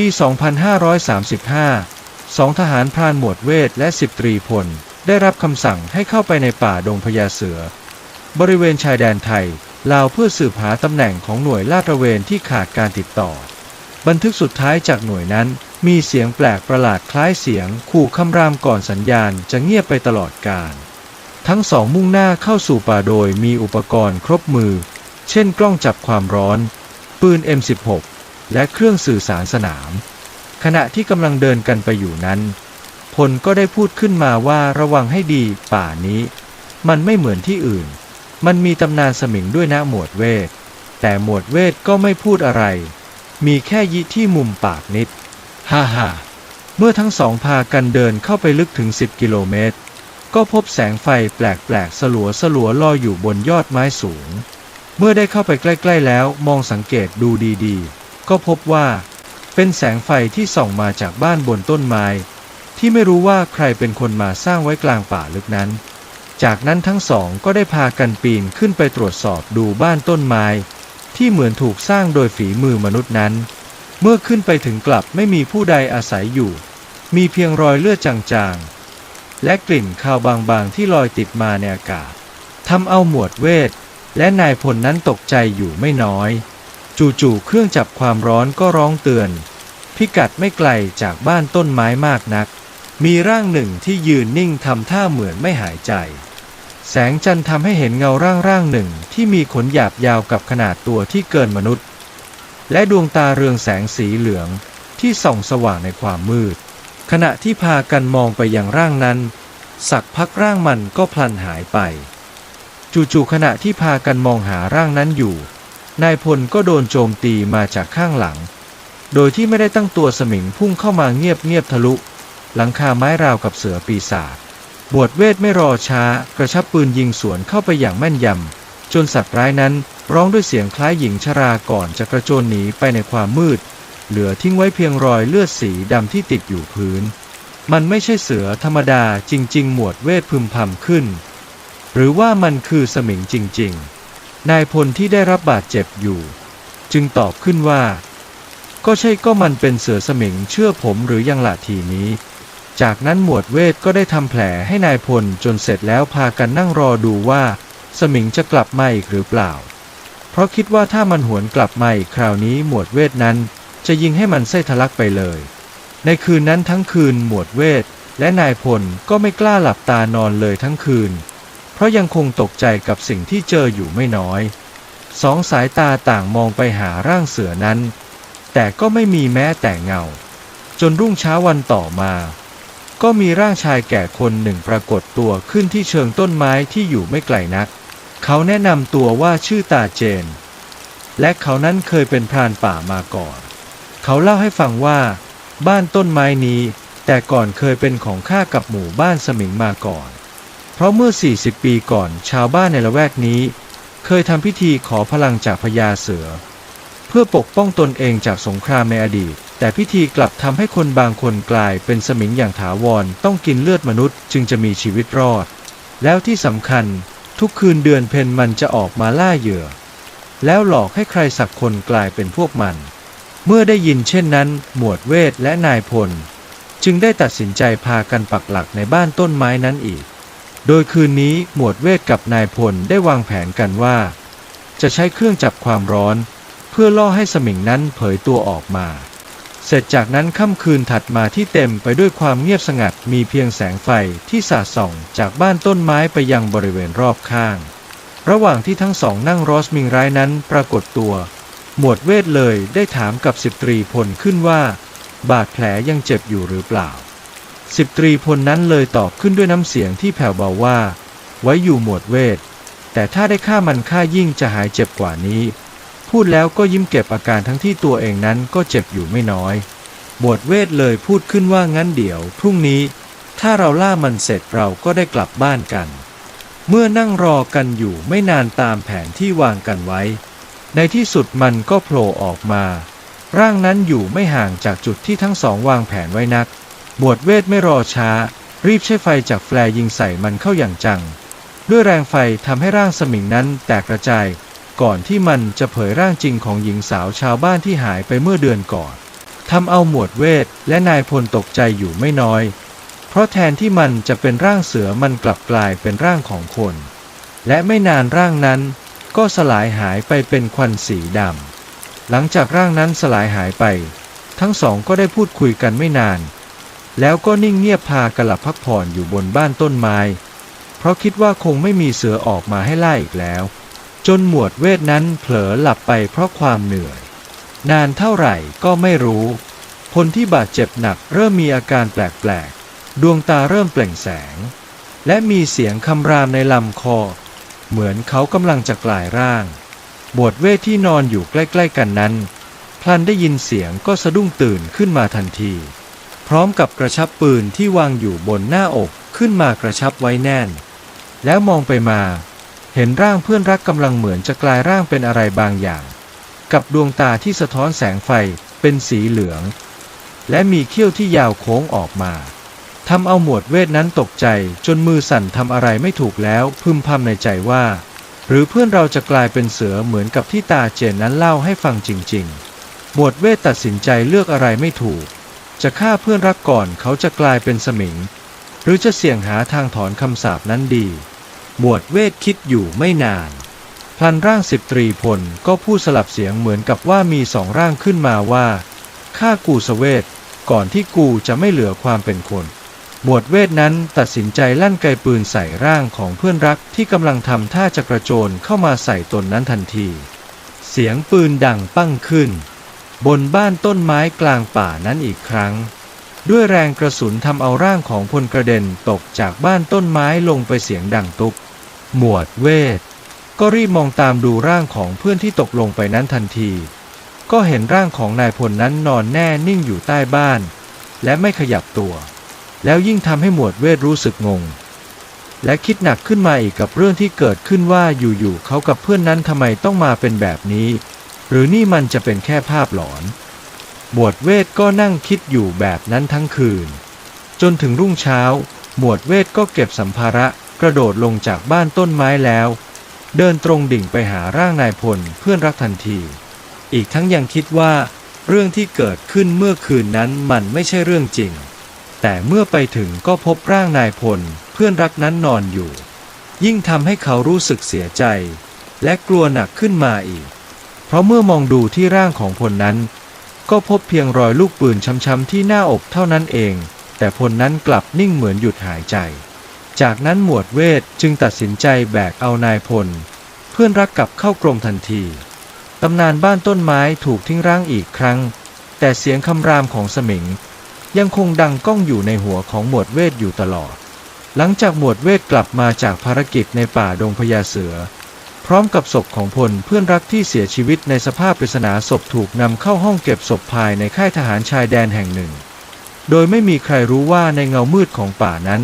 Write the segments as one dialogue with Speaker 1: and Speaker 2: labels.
Speaker 1: ปี 2535 สองทหารพรานหมวดเวทและสิบตรีพล ได้รับคำสั่งให้เข้าไปในป่าดงพญาเสือ บริเวณชายแดนไทยลาวเพื่อสืบหาตำแหน่งของหน่วยลาดตระเวนที่ขาดการติดต่อ บันทึกสุดท้ายจากหน่วยนั้นมีเสียงแปลกประหลาดคล้ายเสียง ขู่คำรามก่อนสัญญาณจะเงียบไปตลอดกาลทั้งสองมุ่งหน้าเข้าสู่ป่าโดยมีอุปกรณ์ครบมือ เช่นกล้องจับความร้อน ปืน M16 และเครื่องสื่อสารสนาม ขณะที่กำลังเดินกันไปอยู่นั้น พลก็ได้พูดขึ้นมาว่าระวังให้ดีป่านี้ มันไม่เหมือนที่อื่น มันมีตำนานสมิงด้วยนะหมวดเวท แต่หมวดเวทก็ไม่พูดอะไร มีแค่ยิที่มุมปากนิด ฮ่าฮ่าเมื่อทั้งสองพากันเดินเข้าไปลึกถึง 10 กิโลเมตร ก็พบแสงไฟแปลกๆ สลัวสลัวลอยอยู่บนยอดไม้สูง เมื่อได้เข้าไปใกล้ ๆ แล้วมองสังเกตดูดีๆ ก็พบว่า เป็นแสงไฟที่ส่องมาจากบ้านบนต้นไม้ ที่ไม่รู้ว่าใครเป็นคนมาสร้างไว้กลางป่าลึกนั้น จากนั้นทั้งสองก็ได้พากันปีนขึ้นไปตรวจสอบดูบ้านต้นไม้ ที่เหมือนถูกสร้างโดยฝีมือมนุษย์นั้น เมื่อขึ้นไปถึงกลับไม่มีผู้ใดอาศัยอยู่ มีเพียงรอยเลือดจางๆ และกลิ่นคาวบางๆที่ลอยติดมาในอากาศทำเอาหมวดเวทและนายพลนั้นตกใจอยู่ไม่น้อย จู่ๆเครื่องจับความร้อนก็ร้องเตือน พิกัดไม่ไกลจากบ้านต้นไม้มากนัก มีร่างหนึ่งที่ยืนนิ่งทำท่าเหมือนไม่หายใจ แสงจันทร์ทำให้เห็นเงาร่างร่างหนึ่งที่มีขนหยาบยาวกับขนาดตัวที่เกินมนุษย์ และดวงตาเรืองแสงสีเหลืองที่ส่องสว่างในความมืด ขณะที่พากันมองไปยังร่างนั้น สักพักร่างมันก็พลันหายไป จู่ๆขณะที่พากันมองหาร่างนั้นอยู่ นายพลก็โดนโจมตีมาจากข้างหลัง โดยที่ไม่ได้ตั้งตัวสมิงพุ่งเข้ามาเงียบเงียบๆทะลุ หลังคาไม้ราวกับเสือปีศาจบวชเวทไม่รอช้า กระชับปืนยิงสวนเข้าไปอย่างแม่นยำ จนสัตว์ร้ายนั้นร้องด้วยเสียงคล้ายหญิงชราก่อนจะกระโจนหนีไปในความมืด เหลือทิ้งไว้เพียงรอยเลือดสีดำที่ติดอยู่พื้น มันไม่ใช่เสือธรรมดาจริง ๆ หมวดเวทพึมพำขึ้น หรือว่ามันคือสมิงจริง ๆ นายพลที่ได้รับบาดเจ็บอยู่ จึงตอบขึ้นว่า ก็ใช่ก็มันเป็นเสือสมิงเชื่อผมหรือยังละทีนี้ จากนั้นหมวดเวทก็ได้ทำแผลให้นายพลจนเสร็จแล้วพากันนั่งรอดูว่า สมิงจะกลับมาอีกหรือเปล่า เพราะคิดว่าถ้ามันหวนกลับมาอีกคราวนี้หมวดเวทนั้น จะยิงให้มันไส้ทะลักไปเลย ในคืนนั้นทั้งคืนหมวดเวทและนายพลก็ไม่กล้าหลับตานอนเลยทั้งคืน เพราะยังคงตกใจกับสิ่งที่เจออยู่ไม่น้อย สองสายตาต่างมองไปหาร่างเสือนั้น แต่ก็ไม่มีแม้แต่เงา จนรุ่งเช้าวันต่อมา ก็มีร่างชายแก่คนหนึ่งปรากฏตัวขึ้นที่เชิงต้นไม้ที่อยู่ไม่ไกลนัก เขาแนะนำตัวว่าชื่อตาเจน และเขานั้นเคยเป็นพรานป่ามาก่อน เขาเล่าให้ฟังว่าบ้านต้นไม้นี้ แต่ก่อนเคยเป็นของข้ากับหมู่บ้านสมิงมาก่อน เพราะเมื่อ 40 ปีก่อนชาวบ้านในละแวกนี้ เคยทำพิธีขอพลังจากพญาเสือ เพื่อปกป้องตนเองจากสงครามในอดีต แต่พิธีกลับทำให้คนบางคนกลายเป็นสมิงอย่างถาวรต้องกินเลือดมนุษย์จึงจะมีชีวิตรอด แล้วที่สำคัญทุกคืนเดือนเพ็ญมันจะออกมาล่าเหยื่อ แล้วหลอกให้ใครสักคนกลายเป็นพวกมัน เมื่อได้ยินเช่นนั้น หมวดเวทและนายพล จึงได้ตัดสินใจพากันปักหลักในบ้านต้นไม้นั้นอีก โดยคืนนี้หมวดเวทกับนายพลได้วางแผนกันว่า จะใช้เครื่องจับความร้อน เพื่อล่อให้สมิงนั้นเผยตัวออกมา เสร็จจากนั้นค่ำคืนถัดมาที่เต็มไปด้วยความเงียบสงัดมีเพียงแสงไฟที่สาดส่องจากบ้านต้นไม้ไปยังบริเวณรอบข้าง ระหว่างที่ทั้งสองนั่งรอสมิงร้ายนั้นปรากฏตัว หมวดเวทเลยได้ถามกับสิบตรีพลขึ้นว่า บาดแผลยังเจ็บอยู่หรือเปล่า สิบตรีพลนั้นเลยตอบขึ้นด้วยน้ำเสียงที่แผ่วเบาว่า ไว้อยู่หมวดเวท แต่ถ้าได้ฆ่ามันฆ่ายิ่งจะหายเจ็บกว่านี้ พูดแล้วก็ยิ้มเก็บอาการทั้งที่ตัวเองนั้นก็เจ็บอยู่ไม่น้อย หมวดเวทเลยพูดขึ้นว่างั้นเดี๋ยว พรุ่งนี้ ถ้าเราล่ามันเสร็จเราก็ได้กลับบ้านกัน เมื่อนั่งรอกันอยู่ไม่นานตามแผนที่วางกันไว้ ในที่สุดมันก็โผล่ออกมา ร่างนั้นอยู่ไม่ห่างจากจุดที่ทั้งสองวางแผนไว้นัก บวชเวทไม่รอช้า รีบใช้ไฟจากแฟลยิงใส่มันเข้าอย่างจัง ด้วยแรงไฟทำให้ร่างสมิงนั้นแตกกระจาย ก่อนที่มันจะเผยร่างจริงของหญิงสาวชาวบ้านที่หายไปเมื่อเดือนก่อนทำเอาหมวดเวทและนายพลตกใจอยู่ไม่น้อย เพราะแทนที่มันจะเป็นร่างเสือมันกลับกลายเป็นร่างของคน และไม่นานร่างนั้นก็สลายหายไปเป็นควันสีดำหลังจากร่างนั้นสลายหายไป ทั้งสองก็ได้พูดคุยกันไม่นาน แล้วก็นิ่งเงียบพากลับพักผ่อนอยู่บนบ้านต้นไม้ เพราะคิดว่าคงไม่มีเสือออกมาให้ไล่อีกแล้ว จนหมวดเวทนั้นเผลอหลับไปเพราะความเหนื่อย นานเท่าไหร่ก็ไม่รู้ คนที่บาดเจ็บหนักเริ่มมีอาการแปลกๆ ดวงตาเริ่มเปล่งแสง และมีเสียงคำรามในลำคอ เหมือนเขากำลังจะกลายร่างบวชเวทที่นอนอยู่ใกล้ ๆ กันนั้นพลันได้ยินเสียงก็สะดุ้งตื่นขึ้นมาทันที พร้อมกับกระชับปืนที่วางอยู่บนหน้าอกขึ้นมากระชับไว้แน่น แล้วมองไปมา เห็นร่างเพื่อนรักกำลังเหมือนจะกลายร่างเป็นอะไรบางอย่าง กับดวงตาที่สะท้อนแสงไฟเป็นสีเหลือง และมีเขี้ยวที่ยาวโค้งออกมาทำเอาหมวดเวทนั้นตกใจจนมือสั่นทำอะไรไม่ถูกแล้วพึมพำในใจว่า หรือเพื่อนเราจะกลายเป็นเสือเหมือนกับที่ตาเจนนั้นเล่าให้ฟังจริง ๆ หมวดเวทตัดสินใจเลือกอะไรไม่ถูก จะฆ่าเพื่อนรักก่อนเขาจะกลายเป็นสมิง หรือจะเสี่ยงหาทางถอนคำสาปนั้นดีหมวดเวทคิดอยู่ไม่นาน พลันร่างสิบตรีพลก็พูดสลับเสียงเหมือนกับว่ามีสองร่างขึ้นมาว่าฆ่ากูสเวทก่อนที่กูจะไม่เหลือความเป็นคนหมวดเวทนั้นตัดสินใจลั่นไกปืนใส่ร่างของเพื่อนรักที่กำลังทำท่าจะกระโจนเข้ามาใส่ตนนั้นทันที เสียงปืนดังปั้งขึ้น บนบ้านต้นไม้กลางป่านั้นอีกครั้ง ด้วยแรงกระสุนทำเอาร่างของพลกระเด็นตกจากบ้านต้นไม้ลงไปเสียงดังตุบหมวดเวท ก็รีบมองตามดูร่างของเพื่อนที่ตกลงไปนั้นทันที ก็เห็นร่างของนายพลนั้นนอนแน่นิ่งอยู่ใต้บ้าน และไม่ขยับตัว แล้วยิ่งทำให้หมวดเวทรู้สึกงงและคิดหนักขึ้นมาอีกกับเรื่องที่เกิดขึ้นว่าอยู่ๆเขากับเพื่อนนั้นทำไมต้องมาเป็นแบบนี้ หรือนี่มันจะเป็นแค่ภาพหลอน หมวดเวทก็นั่งคิดอยู่แบบนั้นทั้งคืน จนถึงรุ่งเช้า หมวดเวทก็เก็บสัมภาระกระโดดลงจากบ้านต้นไม้แล้ว เดินตรงดิ่งไปหาร่างนายพลเพื่อนรักทันที อีกทั้งยังคิดว่า เรื่องที่เกิดขึ้นเมื่อคืนนั้นมันไม่ใช่เรื่องจริง แต่เมื่อไปถึงก็พบร่างนายพลเพื่อนรักนั้นนอนอยู่ ยิ่งทำให้เขารู้สึกเสียใจ และกลัวหนักขึ้นมาอีก เพราะเมื่อมองดูที่ร่างของพลนั้น ก็พบเพียงรอยลูกปืนช้ำๆที่หน้าอกเท่านั้นเอง แต่พลนั้นกลับนิ่งเหมือนหยุดหายใจ จากนั้นหมวดเวทจึงตัดสินใจแบกเอานายพล เพื่อนรักกลับเข้ากรมทันทีตำนานบ้านต้นไม้ถูกทิ้งร้างอีกครั้ง แต่เสียงคำรามของสมิง ยังคงดังก้องอยู่ในหัวของหมวดเวทอยู่ตลอด หลังจากหมวดเวทกลับมาจากภารกิจในป่าดงพญาเสือ พร้อมกับศพของพลเพื่อนรักที่เสียชีวิตในสภาพปริศนาศพถูกนำเข้าห้องเก็บศพภายในค่ายทหารชายแดนแห่งหนึ่ง โดยไม่มีใครรู้ว่าในเงามืดของป่านั้น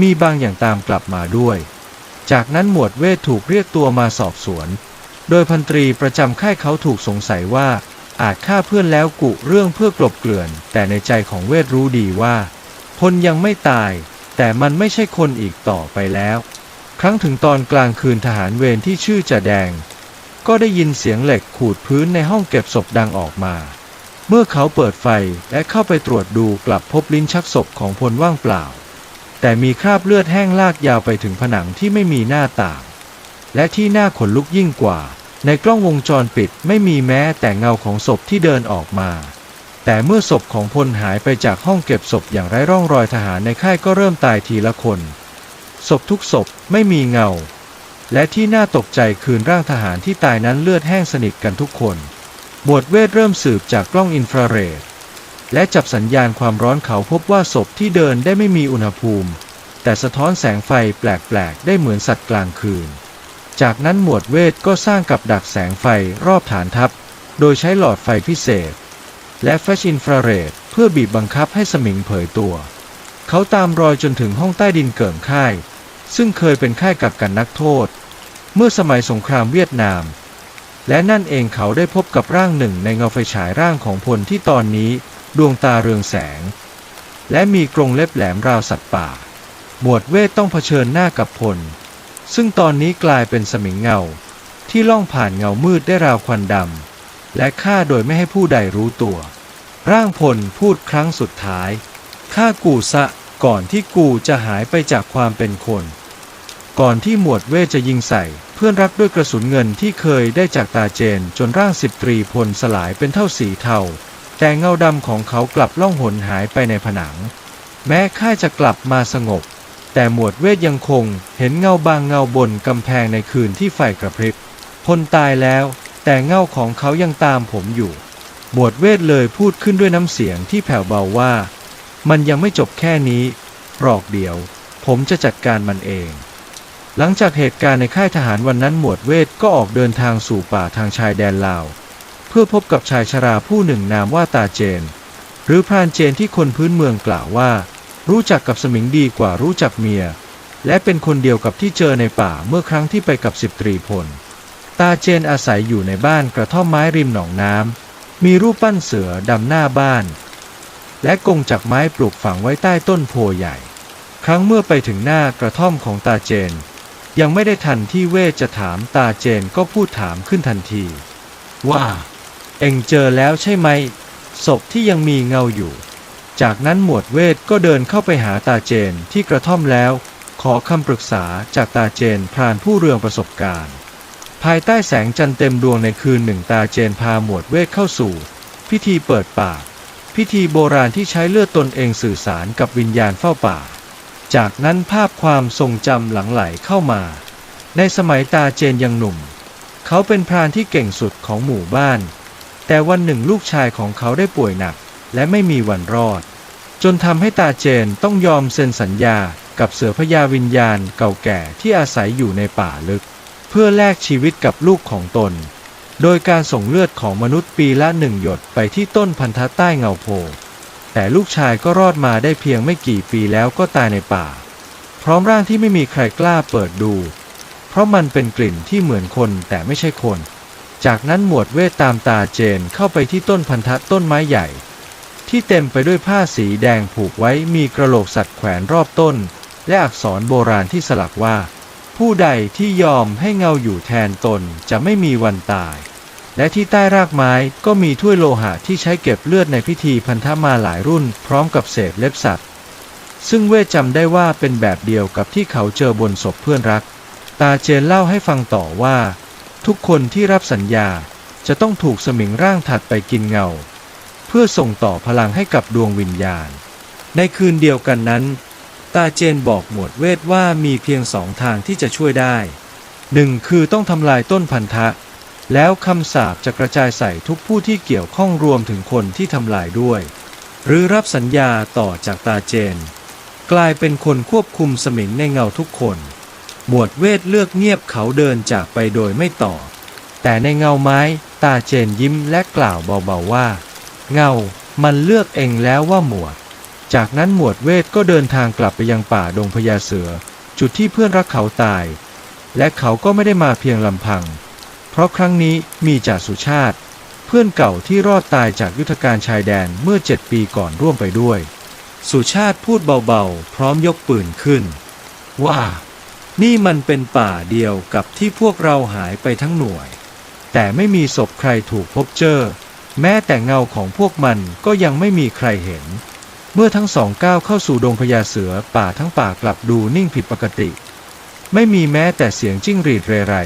Speaker 1: มีบางอย่างตามกลับมาด้วย จากนั้นหมวดเวทถูกเรียกตัวมาสอบสวน โดยพันตรีประจำค่ายเขาถูกสงสัยว่าอาจฆ่าเพื่อนแล้วกุเรื่องเพื่อกลบเกลื่อน แต่ในใจของเวทรู้ดีว่า พลยังไม่ตาย แต่มันไม่ใช่คนอีกต่อไปแล้ว ครั้งถึงตอนกลางคืนทหารเวรที่ชื่อจ่าแดง ก็ได้ยินเสียงเหล็กขูดพื้นในห้องเก็บศพดังออกมา เมื่อเขาเปิดไฟและเข้าไปตรวจดูกลับพบลิ้นชักศพของพลว่างเปล่า แต่มีคราบเลือดแห้งลากยาวไปถึงผนังที่ไม่มีหน้าต่าง และที่น่าขนลุกยิ่งกว่า ในกล้องวงจรปิดไม่มีแม้แต่เงาของศพที่เดินออกมาแต่เมื่อศพของพลหายไปจากห้องเก็บศพอย่างไร้ร่องรอยทหารในค่ายก็เริ่มตายทีละคน ศพทุกศพไม่มีเงา และที่น่าตกใจคือร่างทหารที่ตายนั้นเลือดแห้งสนิทกันทุกคนบวชเวทเริ่มสืบจากกล้องอินฟราเรด และจับสัญญาณความร้อนเขาพบว่าศพที่เดินได้ไม่มีอุณหภูมิ แต่สะท้อนแสงไฟแปลกๆ ได้เหมือนสัตว์กลางคืน จากนั้นหมวดเวทก็สร้างกับดักแสงไฟรอบฐานทัพ โดยใช้หลอดไฟพิเศษ และแฟชอินฟราเรดเพื่อบีบบังคับให้สมิงเผยตัว เขาตามรอยจนถึงห้องใต้ดินเกิ่งค่าย ซึ่งเคยเป็นค่ายกักกันนักโทษ เมื่อสมัยสงครามเวียดนาม และนั่นเองเขาได้พบกับร่างหนึ่งในเงาไฟฉายร่างของพลที่ตอนนี้ดวงตาเรืองแสง และมีกรงเล็บแหลมราวสัตว์ป่า หมวดเวทต้องเผชิญหน้ากับพล ซึ่งตอนนี้กลายเป็นสมิงเงาที่ล่องผ่านเงามืดได้ราวควันดำ และฆ่าโดยไม่ให้ผู้ใดรู้ตัว ร่างพลพูดครั้งสุดท้ายฆ่ากูซะก่อนที่กูจะหายไปจากความเป็นคน ก่อนที่หมวดเวทจะยิงใส่ เพื่อนรักด้วยกระสุนเงินที่เคยได้จากตาเจนจนร่างสิบตรีพลสลายเป็นเท่าสีเทาแต่เงาดำของเขากลับล่องหนหายไปในผนัง แม้ค่ายจะกลับมาสงบ แต่หมวดเวทยังคงเห็นเงาบางเงาบนกำแพงในคืนที่ไฟกระพริบพลตายแล้ว แต่เงาของเขายังตามผมอยู่ หมวดเวทเลยพูดขึ้นด้วยน้ำเสียงที่แผ่วเบาว่า มันยังไม่จบแค่นี้รอกเดียว ผมจะจัดการมันเอง หลังจากเหตุการณ์ในค่ายทหารวันนั้นหมวดเวทก็ออกเดินทางสู่ป่าทางชายแดนลาว เพื่อพบกับชายชราผู้หนึ่งนามว่าตาเจน หรือพรานเจนที่คนพื้นเมืองกล่าวว่า รู้จักกับสมิงดีกว่ารู้จักเมีย และเป็นคนเดียวกับที่เจอในป่าเมื่อครั้งที่ไปกับสิบตรีพล ตาเจนอาศัยอยู่ในบ้านกระท่อมไม้ริมหนองน้ำมีรูปปั้นเสือดำหน้าบ้าน และกงจากไม้ปลูกฝังไว้ใต้ต้นโพใหญ่ ครั้งเมื่อไปถึงหน้ากระท่อมของตาเจน ยังไม่ได้ทันที่เวทจะถามตาเจนก็พูดถามขึ้นทันที ว่า เอ็งเจอแล้วใช่ไหมศพที่ยังมีเงาอยู่ จากนั้นหมวดเวทก็เดินเข้าไปหาตาเจนที่กระท่อมแล้ว ขอคำปรึกษาจากตาเจนพรานผู้เรืองประสบการณ์ ภายใต้แสงจันทร์เต็มดวงในคืนหนึ่งตาเจนพาหมวดเวทเข้าสู่ พิธีเปิดป่า พิธีโบราณที่ใช้เลือดตนเองสื่อสารกับวิญญาณเฝ้าป่า จากนั้นภาพความทรงจำหลังไหลเข้ามา ในสมัยตาเจนยังหนุ่ม เขาเป็นพรานที่เก่งสุดของหมู่บ้าน แต่วันหนึ่งลูกชายของเขาได้ป่วยหนัก และไม่มีวันรอด จนทำให้ตาเจนต้องยอมเซ็นสัญญากับเสือพญาวิญญาณเก่าแก่ที่อาศัยอยู่ในป่าลึก เพื่อแลกชีวิตกับลูกของตน โดยการส่งเลือดของมนุษย์ปีละหนึ่งหยดไปที่ต้นพันธะใต้เงาโพ แต่ลูกชายก็รอดมาได้เพียงไม่กี่ปีแล้วก็ตายในป่า พร้อมร่างที่ไม่มีใครกล้าเปิดดู เพราะมันเป็นกลิ่นที่เหมือนคนแต่ไม่ใช่คน จากนั้นหมวดเวทตามตาเจนเข้าไปที่ต้นพันธะต้นไม้ใหญ่ ที่เต็มไปด้วยผ้าสีแดงผูกไว้มีกระโหลกสัตว์แขวนรอบต้น และอักษรโบราณที่สลักว่า ผู้ใดที่ยอมให้เงาอยู่แทนตนจะไม่มีวันตาย และที่ใต้รากไม้ก็มีถ้วยโลหะที่ใช้เก็บเลือดในพิธีพันธมาหลายรุ่น พร้อมกับเศษเล็บสัตว์ ซึ่งเวทจำได้ว่าเป็นแบบเดียวกับที่เขาเจอบนศพเพื่อนรัก ตาเจนเล่าให้ฟังต่อว่า ทุกคนที่รับสัญญาจะต้องถูกสมิงร่างถัดไปกินเงา เพื่อส่งต่อพลังให้กับดวงวิญญาณ ในคืนเดียวกันนั้น ตาเจนบอกหมวดเวทว่ามีเพียงสองทางที่จะช่วยได้หนึ่งคือต้องทำลายต้นพันธะ แล้วคำสาปจะกระจายใส่ทุกผู้ที่เกี่ยวข้องรวมถึงคนที่ทำลายด้วย หรือรับสัญญาต่อจากตาเจน กลายเป็นคนควบคุมสมิงในเงาทุกคน หมวดเวทเลือกเงียบเขาเดินจากไปโดยไม่ตอบแต่ในเงาไม้ตาเจนยิ้มและกล่าวเบาๆว่า เงา มันเลือกเองแล้วว่าหมวด จากนั้นหมวดเวทก็เดินทางกลับไปยังป่าดงพญาเสือ จุดที่เพื่อนรักเขาตาย และเขาก็ไม่ได้มาเพียงลำพัง เพราะครั้งนี้มีจ่าสุชาติ เพื่อนเก่าที่รอดตายจากยุทธการชายแดนเมื่อเจ็ดปีก่อนร่วมไปด้วย สุชาติพูดเบาๆ พร้อมยกปืนขึ้น ว่า นี่มันเป็นป่าเดียวกับที่พวกเราหายไปทั้งหน่วย แต่ไม่มีศพใครถูกพบเจอ แม้แต่เงาของพวกมันก็ยังไม่มีใครเห็น เมื่อทั้งสองก้าวเข้าสู่ดงพญาเสือป่าทั้งป่ากลับดูนิ่งผิดปกติ ไม่มีแม้แต่เสียงจิ้งหรีดเรไร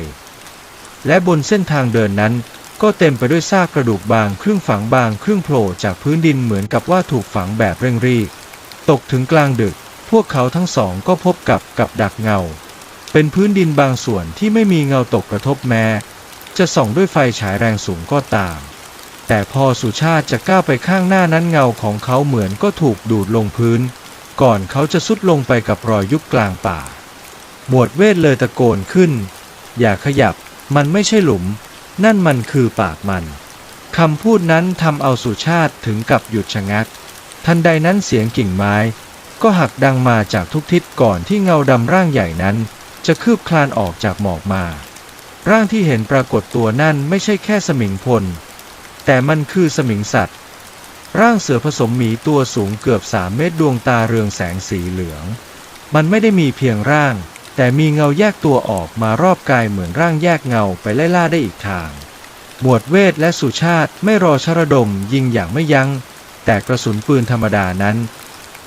Speaker 1: และบนเส้นทางเดินนั้น ก็เต็มไปด้วยซากกระดูกบางครึ่งฝังบางครึ่งโผล่จากพื้นดินเหมือนกับว่าถูกฝังแบบเร่งรีบตกถึงกลางดึก พวกเขาทั้งสองก็พบกับกับดักเงา เป็นพื้นดินบางส่วนที่ไม่มีเงาตกกระทบแม้ จะส่องด้วยไฟฉายแรงสูงก็ตาม แต่พอสุชาติจะก้าวไปข้างหน้านั้นเงาของเขาเหมือนก็ถูกดูดลงพื้น ก่อนเขาจะสุดลงไปกับรอยยุบกลางป่า หมวดเวทเลยตะโกนขึ้น อย่าขยับ มันไม่ใช่หลุม นั่นมันคือปากมันคำพูดนั้นทำเอาสุชาติถึงกับหยุดชะงัก ทันใดนั้นเสียงกิ่งไม้ ก็หักดังมาจากทุกทิศก่อนที่เงาดำร่างใหญ่นั้น จะคืบคลานออกจากหมอกมา ร่างที่เห็นปรากฏตัวนั่นไม่ใช่แค่สมิงพล แต่มันคือสมิงสัตว์ ร่างเสือผสมหมีตัวสูงเกือบสามเมตรดวงตาเรืองแสงสีเหลือง มันไม่ได้มีเพียงร่าง แต่มีเงาแยกตัวออกมารอบกายเหมือนร่างแยกเงาไปไล่ล่าได้อีกทาง หมวดเวทและสุชาติไม่รอชระดมยิงอย่างไม่ยัง้ง แต่กระสุนปืนธรรมดานั้น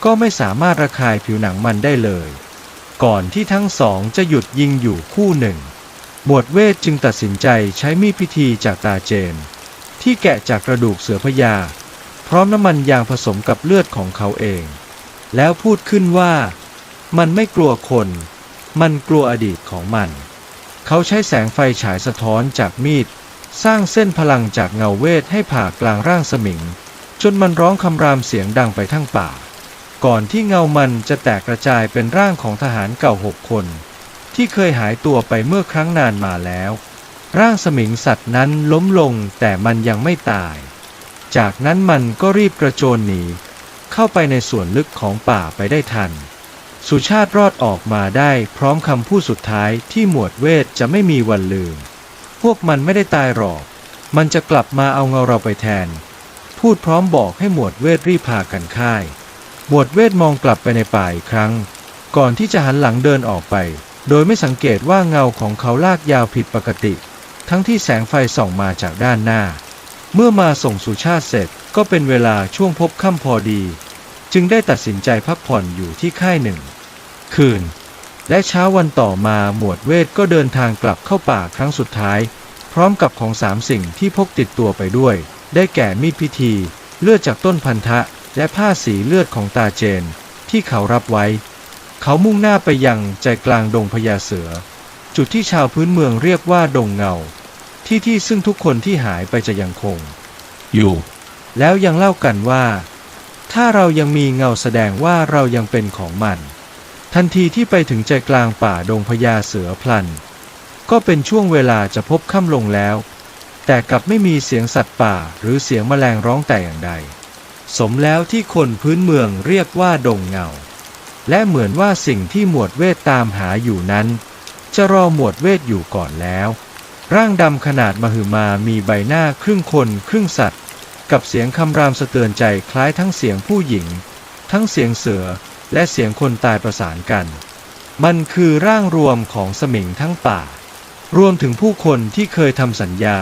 Speaker 1: ก็ไม่สามารถระคายผิวหนังมันได้เลย ก่อนที่ทั้งสองจะหยุดยิงอยู่คู่หนึ่ง หมวดเวทจึงตัดสินใจใช้มีดพิธีจากตาเจนที่แกะจากกระดูกเสือพญาพร้อมน้ำมันยางผสมกับเลือดของเขาเอง แล้วพูดขึ้นว่า มันไม่กลัวคน มันกลัวอดีตของมัน เขาใช้แสงไฟฉายสะท้อนจากมีด สร้างเส้นพลังจากเงาเวทให้ผ่ากลางร่างสมิง จนมันร้องคำรามเสียงดังไปทั้งป่า ก่อนที่เงามันจะแตกกระจายเป็นร่างของทหารเก่าหกคน ที่เคยหายตัวไปเมื่อครั้งนานมาแล้ว ร่างสมิงสัตว์นั้นล้มลงแต่มันยังไม่ตาย จากนั้นมันก็รีบกระโจนหนีเข้าไปในส่วนลึกของป่าไปได้ทัน สุชาติรอดออกมาได้พร้อมคำพูดสุดท้ายที่หมวดเวทจะไม่มีวันลืม พวกมันไม่ได้ตายหรอก มันจะกลับมาเอาเงาเราไปแทน พูดพร้อมบอกให้หมวดเวทรีบพากันค่าย หมวดเวทมองกลับไปในป่าอีกครั้ง ก่อนที่จะหันหลังเดินออกไป โดยไม่สังเกตว่าเงาของเขาลากยาวผิดปกติ ทั้งที่แสงไฟส่องมาจากด้านหน้า เมื่อมาส่งสุชาติเสร็จก็เป็นเวลาช่วงพบค่ำพอดี จึงได้ตัดสินใจพักผ่อนอยู่ที่ค่ายหนึ่ง คืน และเช้าวันต่อมาหมวดเวทก็เดินทางกลับเข้าป่าครั้งสุดท้าย พร้อมกับของสามสิ่งที่พกติดตัวไปด้วย ได้แก่มีดพิธี เลือดจากต้นพันธะ และผ้าสีเลือดของตาเจน ที่เขารับไว้ เขามุ่งหน้าไปยังใจกลางดงพญาเสือ จุดที่ชาวพื้นเมืองเรียกว่าดงเงา ที่ที่ซึ่งทุกคนที่หายไปจะยังคง อยู่ แล้วยังเล่ากันว่า ถ้าเรายังมีเงาแสดงว่าเรายังเป็นของมัน ทันทีที่ไปถึงใจกลางป่าดงพญาเสือพลัน ก็เป็นช่วงเวลาจะพบค่ำลงแล้ว แต่กลับไม่มีเสียงสัตว์ป่าหรือเสียงแมลงร้องแต่อย่างใด สมแล้วที่คนพื้นเมืองเรียกว่าดงเงา และเหมือนว่าสิ่งที่หมวดเวทตามหาอยู่นั้น จะรอหมวดเวทอยู่ก่อนแล้ว ร่างดำขนาดมหึมามีใบหน้าครึ่งคนครึ่งสัตว์ กับเสียงคำรามสะเตือนใจคล้ายทั้งเสียงผู้หญิง ทั้งเสียงเสือและเสียงคนตายประสานกัน มันคือร่างรวมของสมิงทั้งป่า รวมถึงผู้คนที่เคยทำสัญญา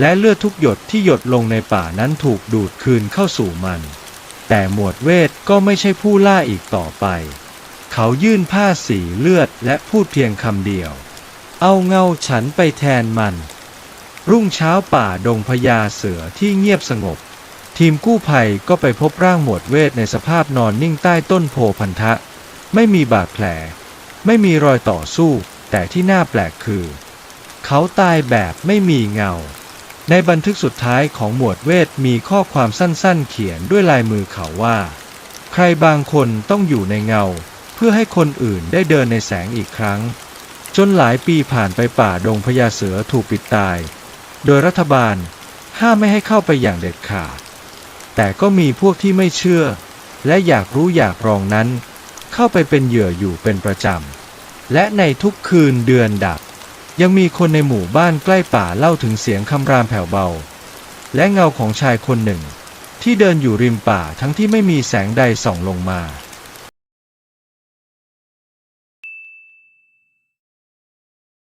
Speaker 1: และเลือดทุกหยดที่หยดลงในป่านั้นถูกดูดคืนเข้าสู่มัน แต่หมวดเวทก็ไม่ใช่ผู้ล่าอีกต่อไป เขายื่นผ้าสีเลือดและพูดเพียงคำเดียว เอาเงาฉันไปแทนมัน รุ่งเช้าป่าดงพญาเสือที่เงียบสงบ ทีมกู้ภัยก็ไปพบร่างหมวดเวทในสภาพนอนนิ่งใต้ต้นโพพันธะ ไม่มีบาดแผล ไม่มีรอยต่อสู้ แต่ที่น่าแปลกคือ เขาตายแบบไม่มีเงา ในบันทึกสุดท้ายของหมวดเวทมีข้อความสั้นๆ เขียนด้วยลายมือเขาว่า ใครบางคนต้องอยู่ในเงา เพื่อให้คนอื่นได้เดินในแสงอีกครั้ง จนหลายปีผ่านไปป่าดงพญาเสือถูกปิดตาย โดยรัฐบาลห้ามไม่ให้เข้าไปอย่างเด็ดขาด แต่ก็มีพวกที่ไม่เชื่อ และอยากรู้อยากลองนั้น เข้าไปเป็นเหยื่ออยู่เป็นประจำ และในทุกคืนเดือนดับ ยังมีคนในหมู่บ้านใกล้ป่าเล่าถึงเสียงคำรามแผ่วเบา และเงาของชายคนหนึ่ง ที่เดินอยู่ริมป่าทั้งที่ไม่มีแสงใดส่องลงมา